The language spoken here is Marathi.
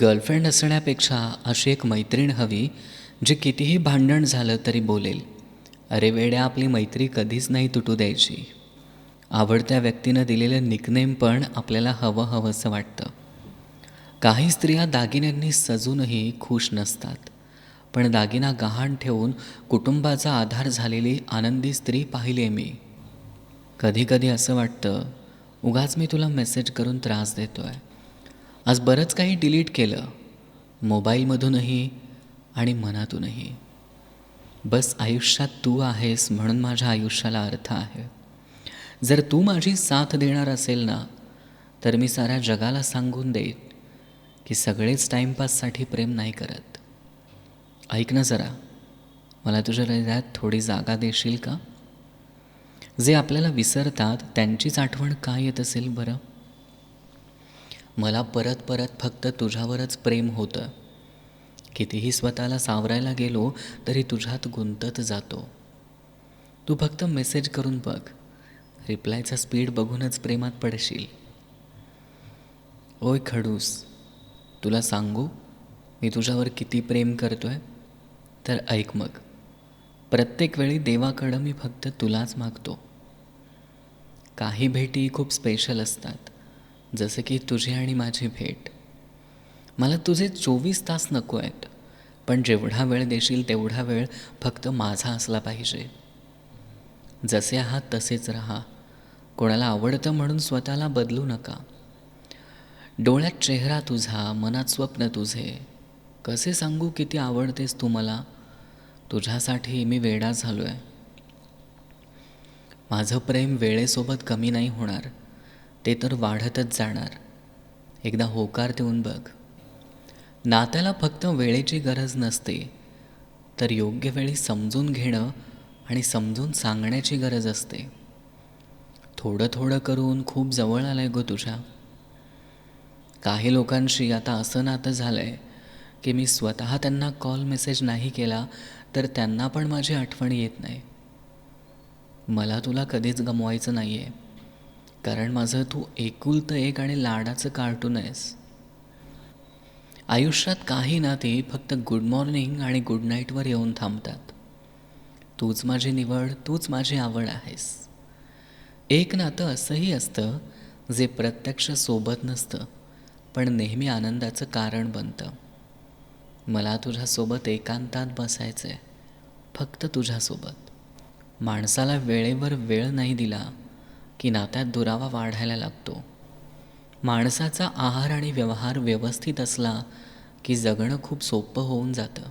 गर्लफ्रेंड असण्यापेक्षा अशी एक मैत्रीण हवी जी कितीही भांडण झालं तरी बोलेल. अरे वेड्या आपली मैत्री कधीच नाही तुटू द्यायची. आवडत्या व्यक्तीनं दिलेलं निकनेम पण आपल्याला हवं हवंसं वाटतं. काही स्त्रिया दागिन्यांनी सजूनही खुश नसतात. पण दागिना गहाण ठेवून कुटुंबाचा आधार झालेली आनंदी स्त्री पाहिली आहे मी. कधी कधी असं वाटतं उगाच मी तुला मेसेज करून त्रास देतो आहे आज बरंच काही डिलीट केलं. मोबाईलमधूनही आणि मनातूनही. बस आयुष्यात तू आहेस म्हणून माझ्या आयुष्याला अर्थ आहे. जर तू माझी साथ देणार असेल ना तर मी साऱ्या जगाला सांगून देईन की सगळेच टाईमपाससाठी प्रेम नाही करत. ऐक ना जरा मला तुझ्या हृदयात थोडी जागा देशील का? जे आपल्याला विसरतात त्यांचीच आठवण का येत असेल बरं? मला परत परत फक्त तुझ्यावरच प्रेम होतं. कितीही स्वतःला सावरायला गेलो तरी तुझ्यात गुंतत जातो. तू फक्त मेसेज करून बघ. रिप्लायचा स्पीड बघूनच प्रेमात पडशील. ओय खडूस तुला सांगू? मी तुझ्यावर किती प्रेम करतोय? तर ऐक मग. प्रत्येक वेळी देवाकडं मी फक्त तुलाच मागतो. काही भेटी खूप स्पेशल असतात. जसं की तुझी आणि माझी भेट. मला तुझे चोवीस तास नको आहेत पण जेवढा वेळ देशील तेवढा वेळ फक्त माझा असला पाहिजे. जसे आहात तसेच राहा. कोणाला आवडतं म्हणून स्वतःला बदलू नका. डोळ्यात चेहरा तुझा मनात स्वप्न तुझे. कसे सांगू किती आवडतेस तू मला? तुझ्यासाठी मी वेडा झालो आहे माझं प्रेम वेळेसोबत कमी नाही होणार. ते तर वाढतच जाणार. एकदा होकार देऊन बघ. नात्याला फक्त वेळेची गरज नसते तर योग्य वेळी समजून घेणं आणि समजून सांगण्याची गरज असते. थोडं थोडं करून खूप जवळ आलं आहे गो तुझ्या. काही लोकांशी आता असं नातं झालं आहे की मी स्वतः त्यांना कॉल मेसेज नाही केला तर त्यांना पण माझी आठवण येत नाही. मला तुला कधीच गमवायचं नाही आहे कारण माझं तू एकुलतं एक आणि लाडाचं कार्टून आहेस. आयुष्यात काही नाते फक्त गुड मॉर्निंग आणि गुड नाईटवर येऊन थांबतात. तूच माझी निवड तूच माझी आवड आहेस. एक नातं असंही असतं जे प्रत्यक्ष सोबत नसतं पण नेहमी आनंदाचं कारण बनतं. मला तुझ्यासोबत एकांतात बसायचं आहे फक्त तुझ्यासोबत. माणसाला वेळेवर वेळ नाही दिला की नात्यात दुरावा वाढायला लागतो. माणसाचा आहार आणि व्यवहार व्यवस्थित असला की जगणं खूप सोपं होऊन जातं.